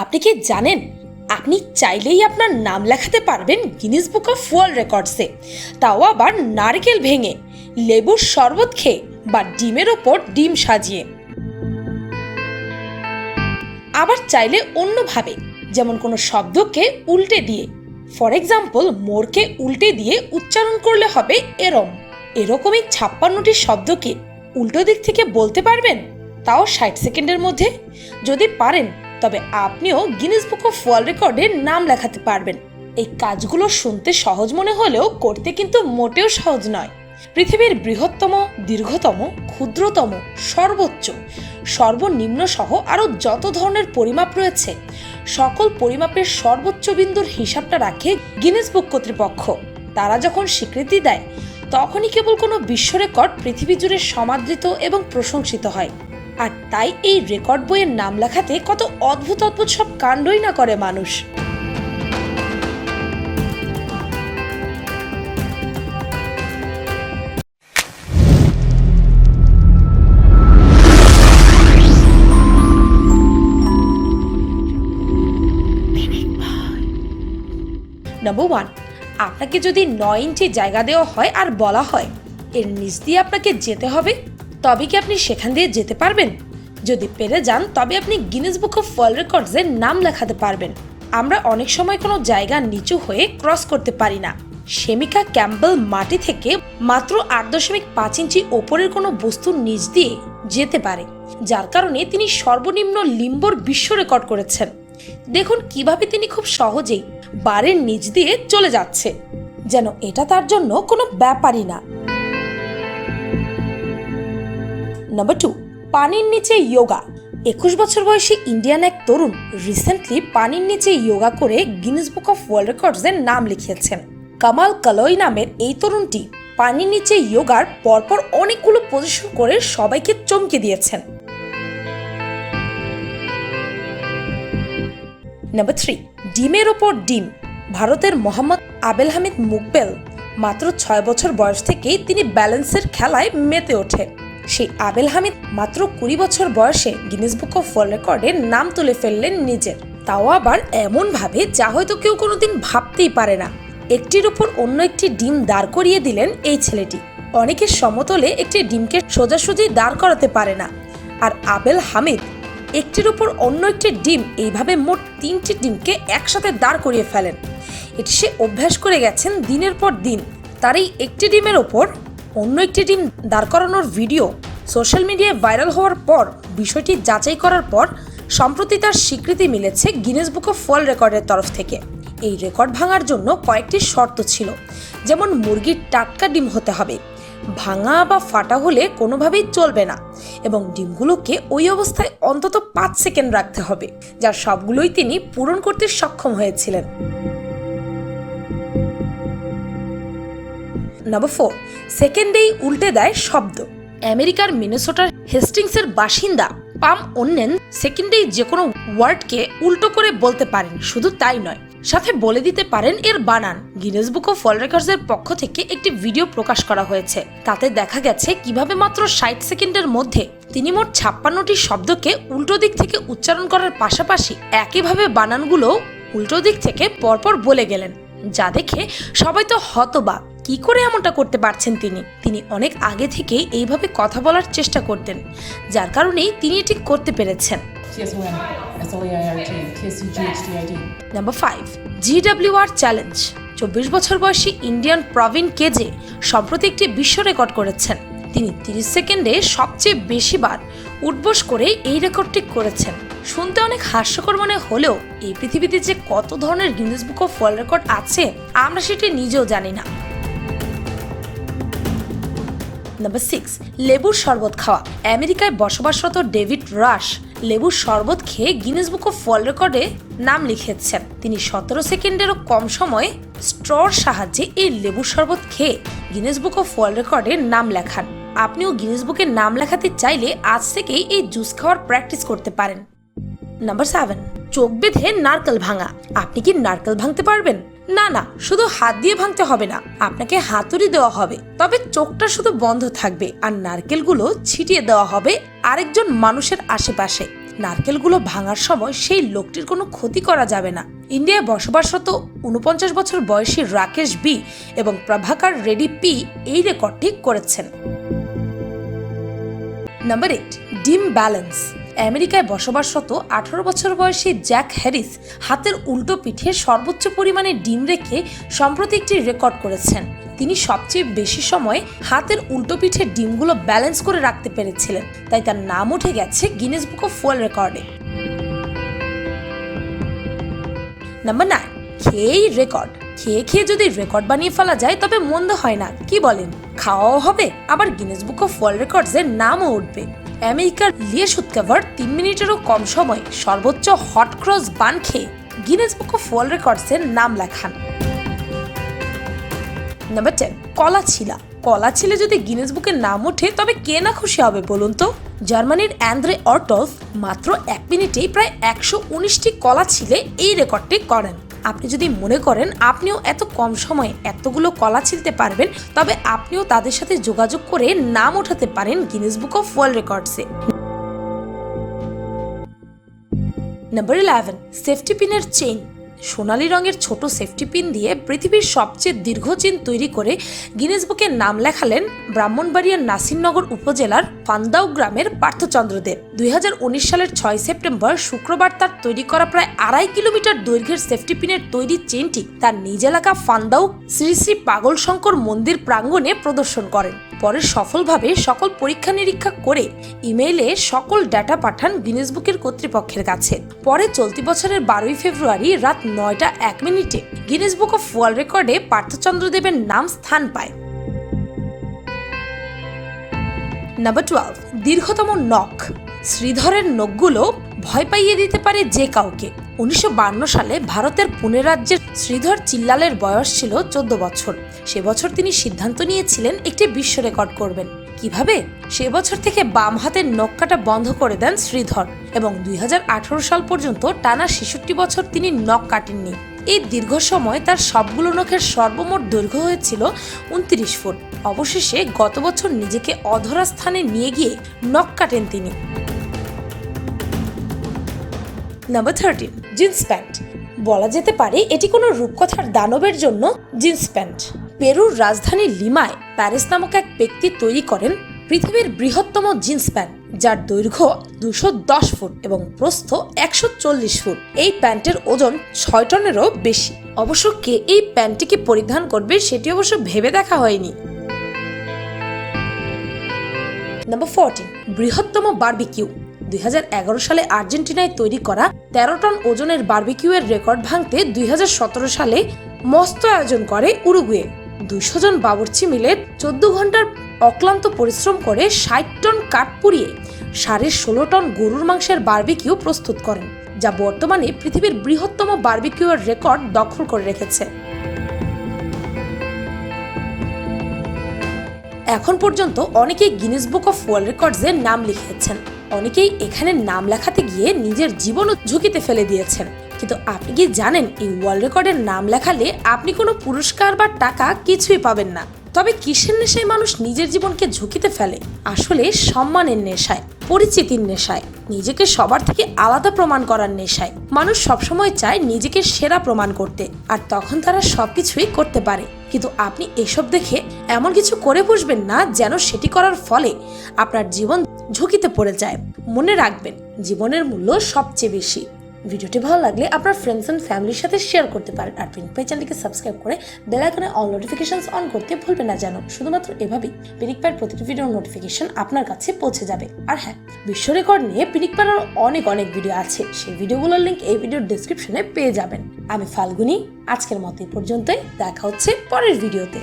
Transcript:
আপনি কি জানেন, আপনি চাইলেই আপনার নাম লেখাতে পারবেন গিনিস বুক অফ ওয়ার্ল্ড রেকর্ডসে তাও আবার নারকেল ভেঙে, লেবুর শরবত খেয়ে বা ডিমের ওপর ডিম সাজিয়ে। আবার চাইলে অন্যভাবে, যেমন কোনো শব্দকে উল্টে দিয়ে। ফর এক্সাম্পল মোরকে উল্টে দিয়ে উচ্চারণ করলে হবে এরম। এরকমই ছাপ্পান্নটি শব্দকে উল্টো দিক থেকে বলতে পারবেন? তাও ষাট সেকেন্ডের মধ্যে। যদি পারেন তবে আপনিও গিনেস বুক অফ ওয়ার্ল্ড রেকর্ডে নাম লেখাতে পারবেন। এই কাজগুলো শুনতে সহজ মনে হলেও করতে কিন্তু মোটেও সহজ নয়। পৃথিবীর বৃহত্তম, দীর্ঘতম, ক্ষুদ্রতম, সর্বোচ্চ, সর্বনিম্ন সহ আরও যত ধরনের পরিমাপ রয়েছে, সকল পরিমাপের সর্বোচ্চ বিন্দুর হিসাবটা রাখে গিনেস বুক কর্তৃপক্ষ। তারা যখন স্বীকৃতি দেয়, তখনই কেবল কোনো বিশ্ব রেকর্ড পৃথিবী জুড়ে সমাদৃত এবং প্রশংসিত হয়। আর তাই এই রেকর্ড বইয়ের নাম লেখাতে কত অদ্ভুত অদ্ভুত সব কাণ্ডই না করে মানুষ। নাম্বার ওয়ান আপনাকে যদি নয় ইঞ্চি জায়গা দেওয়া হয় আর বলা হয়, এর নিচ দিয়ে আপনাকে যেতে হবে। তবে কি আপনি সেখান দিয়ে যেতে পারবেন? যদি পেরে যান, তবে আপনি গিনেস বুক অফ ওয়ার্ল্ড রেকর্ডসের নাম লেখাতে পারবেন। আমরা অনেক সময় কোনো জায়গা নিচু হয়ে ক্রস করতে পারি না। শেমিকা ক্যাম্পবেল মাটি থেকে মাত্র আট দশমিক পাঁচ ইঞ্চি ওপরের কোনো বস্তুর নিচ দিয়ে যেতে পারে, যার কারণে তিনি সর্বনিম্ন লিম্বর বিশ্ব রেকর্ড করেছেন। দেখুন কীভাবে তিনি খুব সহজেই বারের নিচ দিয়ে চলে যাচ্ছে, যেন এটা তার জন্য কোনো ব্যাপারই না। নাম্বার টু পানির নিচে যোগা একুশ বছর বয়সী ইন্ডিয়ান এক তরুণ রিসেন্টলি পানির নিচে যোগা করে গিনেস বুক অফ ওয়ার্ল্ড রেকর্ডসের নাম লিখিয়েছেন। কামাল কালই নামের এই তরুণটি পানির নিচে যোগার পরপর অনেকগুলো পজিশন করে সবাইকে চমকে দিয়েছেন। নাম্বার থ্রি ডিমের ওপর ডিম। ভারতের মোহাম্মদ আবেল হামিদ মুকবেল মাত্র ছয় বছর বয়স থেকেই তিনি ব্যালেন্সের খেলায় মেতে ওঠে। সেই আবেল হামিদ মাত্র কুড়ি বছর বয়সে গিনেস বুক অফ ওয়ার্ল্ড রেকর্ডের নাম তুলে ফেললেন নিজের। তাও আবার এমনভাবে যা হয়তো কেউ কোনোদিন ভাবতেই পারে না। একটির উপর অন্য একটি ডিম দাঁড় করিয়ে দিলেন এই ছেলেটি। অনেকের সমতলে একটি ডিমকে সোজাসুজি দাঁড় করাতে পারে না। আর আবেল হামিদ, একটির উপর অন্য একটি ডিম এইভাবে মোট তিনটি ডিমকে একসাথে দাঁড় করিয়ে ফেলেন। এটি সে অভ্যাস করে গেছেন দিনের পর দিন। তার এই একটি ডিমের ওপর অন্য একটি ডিম দাঁড় করানোর ভিডিও সোশ্যাল মিডিয়ায় ভাইরাল হওয়ার পর বিষয়টি যাচাই করার পর সম্প্রতি তার স্বীকৃতি মিলেছে গিনেস বুক অফ ওয়ার্ল্ড রেকর্ডের তরফ থেকে। এই রেকর্ড ভাঙার জন্য কয়েকটি শর্ত ছিল, যেমন মুরগির টাটকা ডিম হতে হবে। ভাঙা বা ফাটা হলে কোনোভাবেই চলবে না এবং ডিমগুলোকে ওই অবস্থায় অন্তত পাঁচ সেকেন্ড রাখতে হবে যার সবগুলোই তিনি পূরণ করতে সক্ষম হয়েছিলেন। নাম্বার ফোর সেকেন্ডেই উল্টে দেয় শব্দ। আমেরিকার মিনেসোটার হেস্টিংসের বাসিন্দা পাম অন্যেন সেকেন্ডেই যে কোনো ওয়ার্ডকে উল্টো করে বলতে পারেন, শুধু তাই নয়। সাথে বলে দিতে পারেন এর বানান। গিনেস বুক অফ ওয়ার্ল্ড রেকর্ডসের পক্ষ থেকে একটি ভিডিও প্রকাশ করা হয়েছে। তাতে দেখা গেছে কীভাবে মাত্র ষাট সেকেন্ডের মধ্যে তিনি মোট ছাপ্পান্নটি শব্দকে উল্টো দিক থেকে উচ্চারণ করার পাশাপাশি একইভাবে বানানগুলো উল্টো দিক থেকে পরপর বলে গেলেন, যা দেখে সবাই তো হতবাক। কি করে এমনটা করতে পারছেন তিনি? তিনি অনেক আগে থেকেই এইভাবে কথা বলার চেষ্টা করতেন যার কারণেই তিনি এটি করতে পেরেছেন। নাম্বার ফাইভ জিডাব্লিউআর চ্যালেঞ্জ চব্বিশ বছর বয়সী ইন্ডিয়ান প্রবীণ কেজে সম্প্রতি একটি বিশ্ব রেকর্ড করেছেন তিনি তিরিশ সেকেন্ডে সবচেয়ে বেশি বার উঠবোস করে এই রেকর্ডটি করেছেন। শুনতে অনেক হাস্যকর মনে হলেও এই পৃথিবীতে যে কত ধরনের Guinness book of world record আছে আমরা সেটি নিজেও জানি না। নাম্বার সিক্স লেবুর শরবত খাওয়া। আমেরিকায় বসবাসরত ডেভিড রাশ লেবুর শরবত খেয়ে গিনেস বুক অফ ওয়ার্ল্ড রেকর্ডে নাম লিখেছেন। তিনি সতেরো সেকেন্ডেরও কম সময়ে স্ট্রর সাহায্যে এই লেবুর শরবত খেয়ে গিনেস বুক অফ ওয়ার্ল্ড রেকর্ডে নাম লেখান। আপনিও গিনেস বুকে নাম লেখাতে চাইলে আজ থেকেই এই জুস খাওয়ার প্র্যাকটিস করতে পারেন। নাম্বার সেভেন চোখ বেঁধে নারকেল ভাঙা। আপনি কি নারকেল ভাঙতে পারবেন? না না, শুধু হাত দিয়ে ভাঙতে হবে না, আপনাকে হাতুড়ি দেওয়া হবে। তবে চোখটা শুধু বন্ধ থাকবে আর নারকেলগুলো ছিটিয়ে দেওয়া হবে আরেকজন মানুষের আশেপাশে। নারকেলগুলো ভাঙার সময় সেই লোকটির কোনো ক্ষতি করা যাবে না। ইন্ডিয়ায় বসবাসরত উনপঞ্চাশ বছর বয়সী রাকেশ বি এবং প্রভাকার রেডি পি এই রেকর্ডটি করেছেন। নাম্বার এইট, ডিম ব্যালেন্স। আমেরিকায় বসবাসরত আঠারো বছর বয়সী জ্যাক হ্যারিস হাতের উল্টো পিঠে সর্বোচ্চ পরিমাণে ডিম রেখে সম্প্রতি একটি রেকর্ড করেছেন। তিনি সবচেয়ে বেশি সময় হাতের উল্টো পিঠে ডিমগুলো ব্যালেন্স করে রাখতে পেরেছিলেন। তাই তার নাম উঠে গেছে গিনেস বুক অফ ওয়ার্ল্ড রেকর্ডে। নাম্বার নাইন, খেয়েই রেকর্ড। খেয়ে খেয়ে যদি রেকর্ড বানিয়ে ফেলা যায়, তবে মন্দ হয় না। কি বলেন? খাওয়াও হবে, আবার Guinness book of world records এর নামও উঠবে। আমেরিকার লিয়ে সুৎকাভার তিন মিনিটেরও কম সময় সর্বোচ্চ হট ক্রস বান খেয়ে Guinness book of world records এর নাম লেখান। নাম্বার টেন কলা ছিলা কলা ছিলে যদি গিনেস বুকের নাম ওঠে, তবে কে না খুশি হবে বলুন তো? জার্মানির অ্যান্দ্রে অর্টলফ মাত্র এক মিনিটেই প্রায় একশো উনিশটি কলা ছিলে এই রেকর্ডটি করেন। আপনি যদি মনে করেন আপনিও এত কম সময়ে এতগুলো কলা ছিলতে পারবেন, তবে আপনিও তাদের সাথে যোগাযোগ করে নাম ওঠাতে পারেন গিনেস বুক অফ ওয়ার্ল্ড রেকর্ডসে নাম্বার ইলেভেন সেফটি পিনের চেইন সোনালী রঙের ছোট সেফটি পিন দিয়ে পৃথিবীর সবচেয়ে দীর্ঘ চেন তৈরি করে গিনেস বুকে নাম লেখালেন ব্রাহ্মণবাড়িয়ার নাসিরনগর উপজেলার ফান্দাউ গ্রামের পার্থচন্দ্রদেব দুই সালের ছয় সেপ্টেম্বর শুক্রবার তার তৈরি করা প্রায় আড়াই কিলোমিটার দৈর্ঘ্যের সেফটি পিনের তৈরি চেনটি তার নিজ এলাকা ফান্দাউ শ্রী শ্রী পাগল শঙ্কর মন্দির প্রাঙ্গণে প্রদর্শন করেন। পরে সফলভাবে সকল পরীক্ষা নিরীক্ষা করে ইমেইলে সকল ডাটা পাঠান গিনেস বুকের কর্তৃপক্ষের কাছে। পরে চলতি বছরের বারোই ফেব্রুয়ারি রাত নয়টা এক মিনিটে গিনেস বুক অফ ওয়ার্ল্ড রেকর্ডে পার্থচন্দ্র দেবের নাম স্থান পায়। নাম্বার টুয়েলভ, দীর্ঘতম নখ। শ্রীধরের নখগুলো ভয় পাইয়ে দিতে পারে যে কাউকে। উনিশশো সালে ভারতের পুনে রাজ্যের শ্রীধর চিল্লালের বয়স ছিল চোদ্দ বছর। সে বছর তিনি সিদ্ধান্ত নিয়েছিলেন একটি বিশ্ব রেকর্ড করবেন। কীভাবে? সে বছর থেকে বাম হাতের নখ কাটা বন্ধ করে দেন শ্রীধর এবং দু হাজার আঠারো সাল পর্যন্ত টানা ছেষট্টি বছর তিনি নখ কাটেননি। এই দীর্ঘ সময় তার সবগুলো নখের সর্বমোট দৈর্ঘ্য হয়েছিল উনত্রিশ ফুট। অবশেষে গত বছর নিজেকে অধরা স্থানে নিয়ে গিয়ে নখ কাটেন তিনি। Number thirteen jeans pant. বলা যেতে পারে এটি কোনো রূপকথার দানবের জন্য জিন্স প্যান্ট। পেরুর রাজধানী লিমায় প্যারিস নামক এক ব্যক্তি তৈরি করেন পৃথিবীর বৃহত্তম জিন্স প্যান্ট, যার দৈর্ঘ্য দুশো দশ ফুট এবং প্রস্থ একশো চল্লিশ ফুট। এই প্যান্টের ওজন ছয় টনেরও বেশি। অবশ্য কে এই প্যান্টটিকে পরিধান করবে সেটি অবশ্য ভেবে দেখা হয়নি। নাম্বার ফোরটিন বৃহত্তম বারবিকিউ। দুই হাজার এগারো সালে আর্জেন্টিনায় তৈরি করা তেরো টন ওজনের বারবিকিউ এর রেকর্ড ভাঙতে দুই হাজার সতেরো সালে মস্ত আয়োজন করে উরুগুয়ে। দুইশো জন বাবুর্চি মিলে চোদ্দ ঘণ্টার অক্লান্ত পরিশ্রম করে ষাট টন কাঠ পুড়িয়ে সাড়ে ষোলো টন গরুর মাংসের বার্বিকিউ প্রস্তুত করেন, যা বর্তমানে পৃথিবীর বৃহত্তম বারবিকিউ এর রেকর্ড দখল করে রেখেছে। এখন পর্যন্ত অনেকেই গিনেস বুক অফ ওয়ার্ল্ড রেকর্ডসে নাম লিখিয়েছেন অনেকেই এখানে নাম লেখাতে গিয়ে নিজের জীবনও ঝুঁকিতে ফেলে দিয়েছেন। কিন্তু আপনি কি জানেন এই ওয়ার্ল্ড রেকর্ডের নাম লেখালে আপনি কোনো পুরস্কার বা টাকা কিছুই পাবেন না? তবে কিসের নেশায় মানুষ নিজের জীবনকে ঝুঁকিতে ফেলে? আসলে সম্মানের নেশায়, পরিচিতির নেশায়, নিজেকে সবার থেকে আলাদা প্রমাণ করার নেশায়। মানুষ সবসময় চায় নিজেকে সেরা প্রমাণ করতে, আর তখন তারা সবকিছুই করতে পারে। কিন্তু আপনি এসব দেখে এমন কিছু করে বসবেন না যেন সেটি করার ফলে আপনার জীবন ঝুঁকিতে পড়ে যায়। মনে রাখবেন, জীবনের মূল্য সবচেয়ে বেশি। ভিডিওটি ভালো লাগলে আপনার ফ্রেন্ডস অ্যান্ড ফ্যামিলির সাথে শেয়ার করতে পারেন আর পিনিক পাই চ্যানেলটিকে সাবস্ক্রাইব করে বেল আইকনে অল নোটিফিকেশনস অন করতে ভুলবেন না যেন। শুধুমাত্র এভাবেই পিনিক পায়ের প্রতিটি ভিডিওর নোটিফিকেশন আপনার কাছে পৌঁছে যাবে। আর হ্যাঁ বিশ্ব রেকর্ড নিয়ে পিনিক পাড়ার অনেক অনেক ভিডিও আছে। সেই ভিডিওগুলোর লিঙ্ক এই ভিডিওর ডিসক্রিপশনে পেয়ে যাবেন। আমি ফাল্গুনি, আজকের মতো এই পর্যন্তই। দেখা হচ্ছে পরের ভিডিওতে